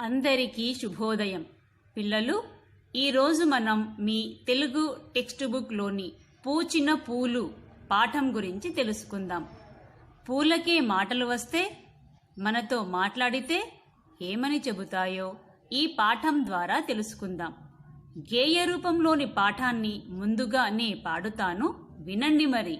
అందరికీ శుభోదయం. పిల్లలు ఈరోజు మనం మీ తెలుగు టెక్స్ట్ బుక్లోని పూచిన పూలు పాఠం గురించి తెలుసుకుందాం. పూలకే మాటలు వస్తే మనతో మాట్లాడితే ఏమని చెబుతాయో ఈ పాఠం ద్వారా తెలుసుకుందాం. గేయ రూపంలోని పాఠాన్ని ముందుగానే పాడుతాను. వినండి మరి.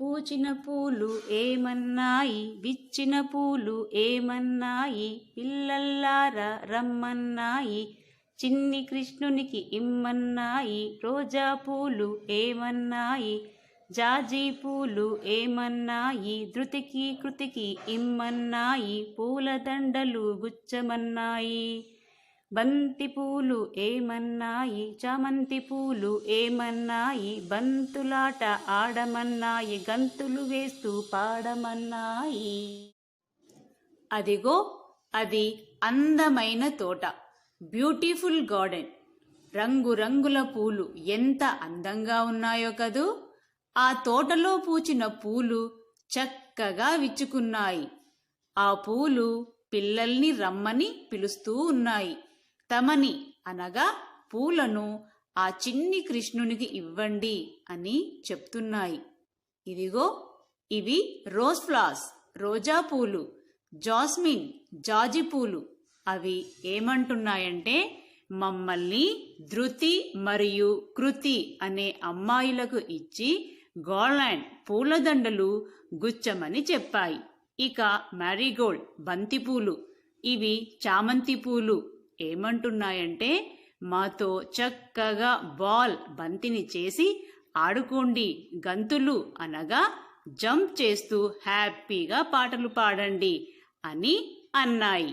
పూచిన పూలు ఏమన్నాయి? విచ్చిన పూలు ఏమన్నాయి? పిల్లల్లారా రమ్మన్నాయి? చిన్ని కృష్ణునికి ఇమ్మన్నాయి? రోజా పూలు ఏమన్నాయి? జాజీ పూలు ఏమన్నాయి? ధృతికి కృతికి ఇమ్మన్నాయి? పూలదండలు గుచ్చమన్నాయి? బంతి పూలు ఏమన్నాయి? చామంతి పూలు ఏమన్నాయి? బంతులాట ఆడమన్నాయి? గంతులు వేస్తూ పాడమన్నాయి? అదిగో అది అందమైన తోట. Beautiful garden. రంగురంగుల పూలు ఎంత అందంగా ఉన్నాయో కదూ! ఆ తోటలో పూచిన పూలు చక్కగా విచ్చుకున్నాయి. ఆ పూలు పిల్లల్ని రమ్మని పిలుస్తూ ఉన్నాయి. తమని అనగా పూలను ఆ చిన్ని కృష్ణునికి ఇవ్వండి అని చెప్తున్నాయి. ఇదిగో ఇవి రోజ్ ఫ్లాస్ రోజా పూలు జాస్మిన్ జాజి పూలు. అవి ఏమంటున్నాయంటే మమ్మల్ని ధృతి మరియు కృతి అనే అమ్మాయిలకు ఇచ్చి గోల్యాండ్ పూలదండలు గుచ్చమని చెప్పాయి. ఇక మ్యారీగోల్డ్ బంతిపూలు. ఇవి చామంతి పూలు. ఏమంటున్నాయంటే మాతో చక్కగా బాల్ బంతిని చేసి ఆడుకోండి గంతులు అనగా జంప్ చేస్తూ హ్యాపీగా పాటలు పాడండి అని అన్నాయి.